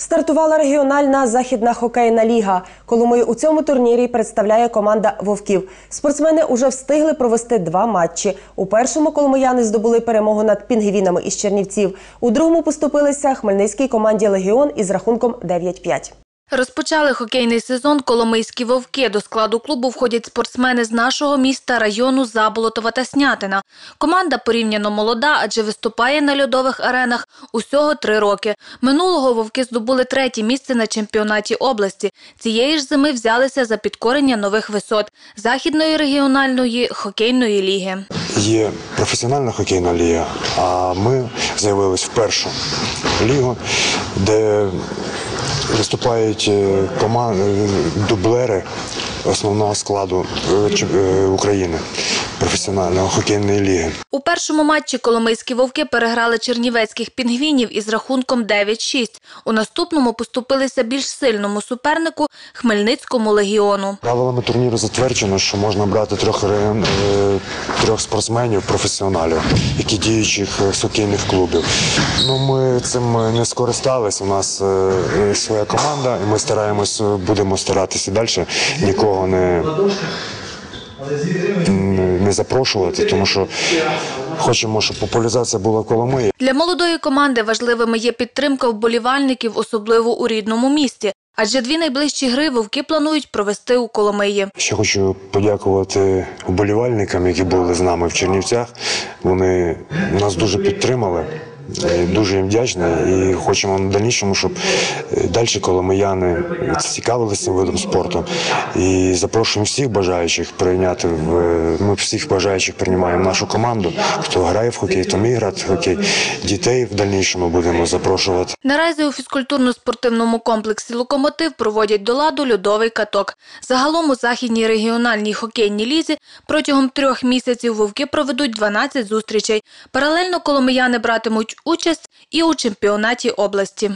Стартувала регіональна західна хокейна ліга. Коломию у цьому турнірі представляє команда Вовків. Спортсмени уже встигли провести два матчі. У першому коломияни здобули перемогу над пінгвінами із Чернівців. У другому поступилися хмельницькій команді Легіон із рахунком 9-5. Розпочали хокейний сезон Коломийські вовки. До складу клубу входять спортсмени з нашого міста, району Заболотова та Снятина. Команда порівняно молода, адже виступає на льодових аренах усього три роки. Минулого вовки здобули третє місце на чемпіонаті області. Цієї ж зими взялися за підкорення нових висот Західної регіональної хокейної ліги. Є професіональна хокейна ліга, а ми заявились в першу лігу, де виступають команди, дублери основного складу е, е, України професіональної хокейної ліги. У першому матчі Коломийські вовки переграли чернівецьких пінгвінів із рахунком 9-6. У наступному поступилися більш сильному супернику Хмельницькому легіону. Правилами турніру затверджено, що можна брати трьох, е, трьох спортсменів, професіоналів, які діючих з хокейних клубів. Ну, ми цим не скористалися. У нас своя команда, і ми стараємось, будемо старатися далі нікого не, не, не запрошувати, тому що хочемо, щоб популяризація була Коломиї. Для молодої команди важливими є підтримка вболівальників, особливо у рідному місті. Адже дві найближчі гри вовки планують провести у Коломиї. Ще хочу подякувати вболівальникам, які були з нами в Чернівцях. Вони нас дуже підтримали. І Дуже їм вдячний і хочемо на дальнішому, щоб е, далі коломияни цікавилися цим видом спорту. І запрошуємо всіх бажаючих прийняти в ми всіх бажаючих приймаємо нашу команду. Хто грає в хокей, хто вміє грати в хокей. Дітей в дальнішому будемо запрошувати. Наразі у фізкультурно-спортивному комплексі «Локомотив» проводять до ладу льодовий каток. Загалом у західній регіональній хокейній лізі протягом трьох місяців вовки проведуть 12 зустрічей. Паралельно коломияни братимуть участь і у чемпіонаті області.